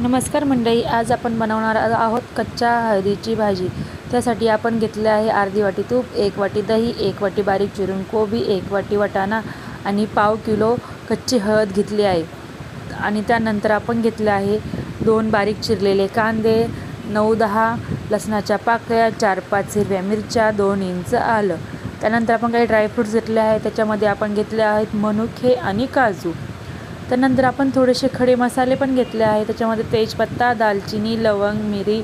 नमस्कार मंडळी आज आपण बनवणार आहोत कच्च्या हळदीची भाजी. त्यासाठी आपण घेतले आहे अर्धी वाटी तूप एक वाटी दही एक वाटी बारीक चिरून कोबी एक वाटी वाटाणा आणि पाव किलो कच्ची हळद घेतली आहे. आणि त्यानंतर आपण घेतले आहे दोन बारीक चिरलेले कांदे नऊ दहा लसणाच्या पाकळ्या चार पाच हिरव्या मिरच्या दोन इंच आलं. त्यानंतर आपण काही ड्रायफ्रूट्स घेतले आहे त्याच्यामध्ये आपण घेतले आहेत मनुके आणि काजू. त्यानंतर आपण थोडेसे खडे मसाले पण घेतले आहे त्याच्यामध्ये तेजपत्ता दालचिनी लवंग मिरी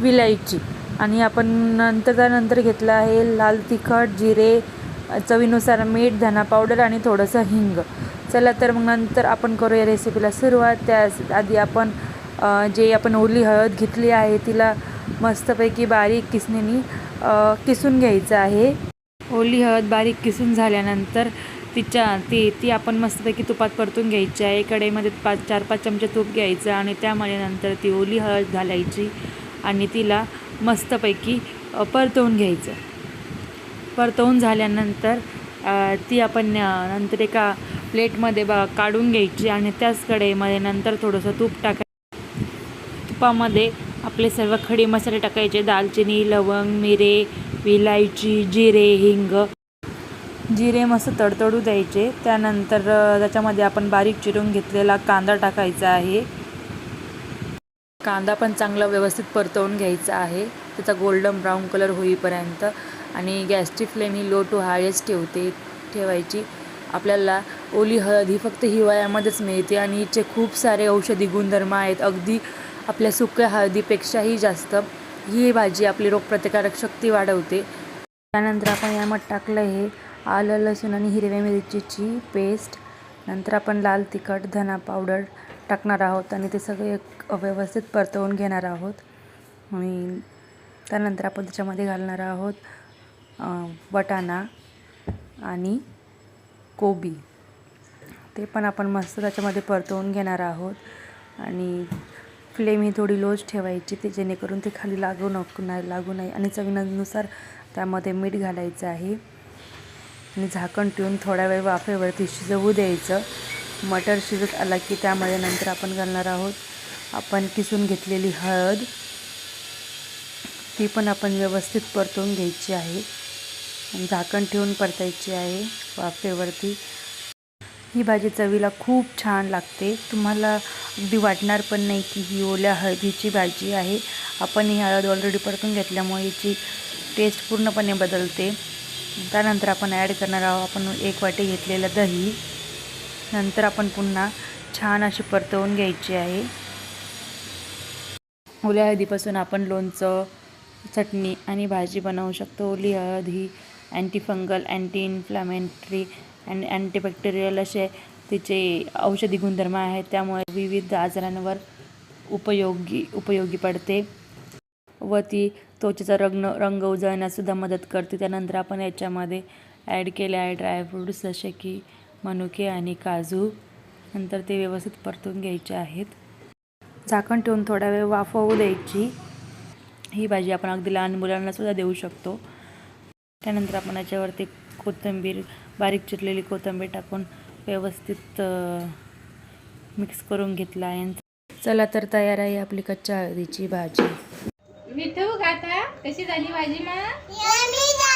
विलायची. आणि आपण नंतर त्यानंतर घेतलं आहे लाल तिखट जिरे चवीनुसार मीठ धना पावडर आणि थोडंसं हिंग. चला तर मग नंतर आपण करूया रेसिपीला सुरुवात. त्या आधी आपण जे आपण ओली हळद घेतली आहे तिला मस्तपैकी बारीक किसणीने किसून घ्यायचं आहे. ओली हळद बारीक किसून झाल्यानंतर तिच्या ती ती आपण मस्तपैकी तुपात परतून घ्यायची आहे. कढईमध्ये पाच चार पाच चमचे तूप घ्यायचं आणि त्यामध्ये नंतर ती ओली हळद घालायची आणि तिला मस्तपैकी परतवून घ्यायचं. परतवून झाल्यानंतर ती आपण नंतर एका प्लेटमध्ये बा काढून घ्यायची आणि त्याच कढईमध्ये नंतर थोडंसं तूप टाकायचं. तुपामध्ये आपले सर्व खडे मसाले टाकायचे. दालचिनी लवंग मिरे विलायची जिरे हिंग. जिरे मस्त तडतडू द्यायचे. त्यानंतर त्याच्यामध्ये आपण बारीक चिरून घेतलेला कांदा टाकायचा आहे. कांदा पण चांगला व्यवस्थित परतवून घ्यायचा आहे. त्याचा गोल्डन ब्राऊन कलर होईपर्यंत आणि गॅसची फ्लेम ही लो टू हायेस्ट ठेवते ठेवायची. आपल्याला ओली हळद ही फक्त हिवाळ्यामध्येच मिळते आणि हिचे खूप सारे औषधी गुणधर्म आहेत. अगदी आपल्या सुक्या हळदीपेक्षाही जास्त. ही भाजी आपली रोगप्रतिकारक शक्ती वाढवते. त्यानंतर आपण यामध्ये टाकलं हे आलं लसूण आणि हिरव्या मिरचीची पेस्ट. नंतर आपण लाल तिखट धना पावडर टाकणार आहोत आणि ते सगळे एक व्यवस्थित परतवून घेणार आहोत. आणि त्यानंतर आपण त्याच्यामध्ये घालणार आहोत वटाणा आणि कोबी. ते पण आपण मस्त त्याच्यामध्ये परतवून घेणार आहोत. आणि फ्लेम ही थोडी लोच ठेवायची ते जेणेकरून ते खाली लागू नको नाही लागू नाही आणि चवीनुसार त्यामध्ये मीठ घालायचं आहे. आणि झाकण ठेवून थोडा वेळ वाफेवरती शिजवू द्यायचं. मटर शिजत आला की त्यामध्ये नंतर आपण घालणार आहोत. आपण किसून घेतलेली हळद ती पण आपण व्यवस्थित परतून घ्यायची आहे. झाकण ठेवून परतायची आहे वाफेवरती. ही भाजी चवीला खूप छान लागते. तुम्हाला अगदी वाटणार पण नाही की ही ओल्या हळदीची भाजी आहे. आपण ही हळद ऑलरेडी परतून घेतल्यामुळे हिची टेस्ट पूर्णपणे बदलते. त्यानंतर आपण ॲड करणार आहोत. आपण एक वाटी घेतलेलं दही. नंतर आपण पुन्हा छान अशी परतवून घ्यायची आहे. ओल्या हळदीपासून आपण लोणचं चटणी आणि भाजी बनवू शकतो. ओली हळद ही antifungal anti inflammatory and antibacterial असे तिचे औषधी गुणधर्म आहेत. त्यामुळे विविध आजारांवर उपयोगी उपयोगी पडते. व ती त्वचेचा रंग रंग उजळण्यासुद्धा मदत करते. त्यानंतर आपण याच्यामध्ये ॲड केले आहे ड्रायफ्रूट्स जसे की मनुके आणि काजू. नंतर ते व्यवस्थित परतून घ्यायचे आहेत. झाकण ठेवून थोडा वेळ वाफवू द्यायची. ही भाजी आपण अगदी लहान मुलांनासुद्धा देऊ शकतो. त्यानंतर आपण याच्यावरती कोथिंबीर बारीक चिरलेली कोथिंबीर टाकून व्यवस्थित मिक्स करून घेतला आहे. चला तर तयार आहे आपली कच्च्या हळदीची भाजी. मी ठेवू का आता कशी झाली भाजी मग?